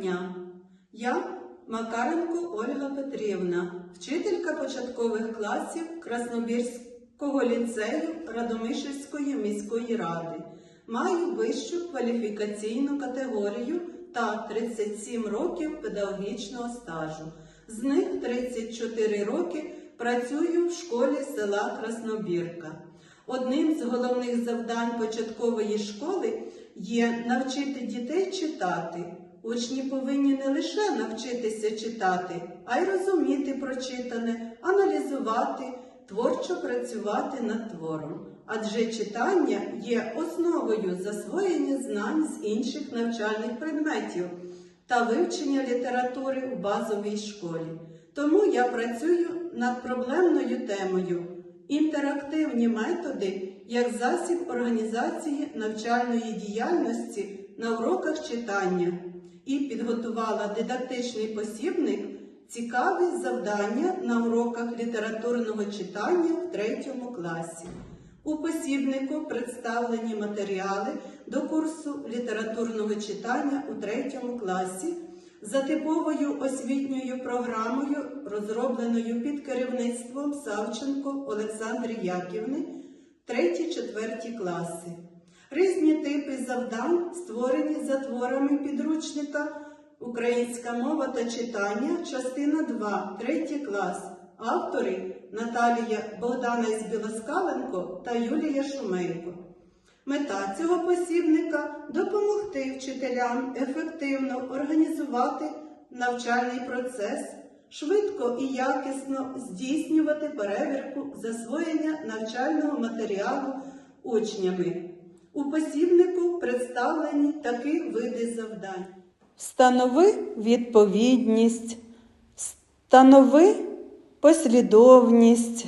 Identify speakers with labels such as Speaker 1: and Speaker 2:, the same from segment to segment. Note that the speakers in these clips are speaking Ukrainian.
Speaker 1: дня! Я Макаренко Ольга Петрівна, вчителька початкових класів Краснобірського ліцею Радомишльської міської ради. Маю вищу кваліфікаційну категорію та 37 років педагогічного стажу. З них 34 роки працюю в школі села Краснобірка. Одним з головних завдань початкової школи є навчити дітей читати. Учні повинні не лише навчитися читати, а й розуміти прочитане, аналізувати, творчо працювати над твором. Адже читання є основою засвоєння знань з інших навчальних предметів та вивчення літератури у базовій школі. Тому я працюю над проблемною темою інтерактивні методи як засіб організації навчальної діяльності на уроках читання і підготувала дидактичний посібник Цікаві завдання на уроках літературного читання в третьому класі. У посібнику представлені матеріали до курсу літературного читання у третьому класі за типовою освітньою програмою, розробленою під керівництвом Савченко Олександри Яківни, 3-4 класи. Різні типи завдань створені за творами підручника Українська мова та читання, частина 2, 3 клас. Автори Наталія Богдана Білоскаленко та Юлія Шумейко. Мета цього посібника допомогти вчителям ефективно організувати навчальний процес, швидко і якісно здійснювати перевірку засвоєння навчального матеріалу учнями. У посібнику представлені такі види завдань. Встанови відповідність, встанови послідовність.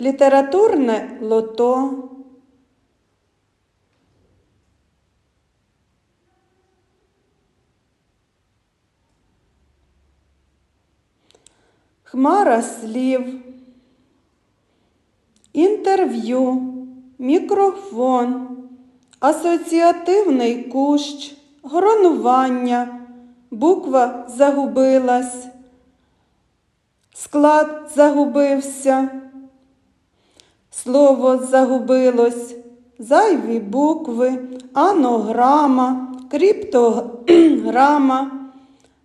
Speaker 1: Літературне лото. Хмара слів. Інтерв'ю, мікрофон, асоціативний кущ, гронування, буква загубилась, склад загубився, слово загубилось, зайві букви, анограма, криптограма,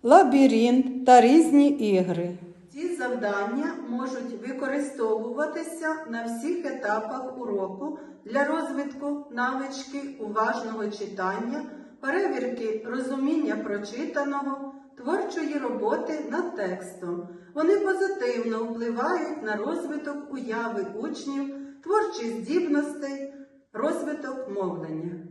Speaker 1: лабіринт та різні ігри. Ці завдання можуть використовуватися на всіх етапах уроку для розвитку навички уважного читання, перевірки розуміння прочитаного, творчої роботи над текстом. Вони позитивно впливають на розвиток уяви учнів, творчих здібностей, розвиток мовлення.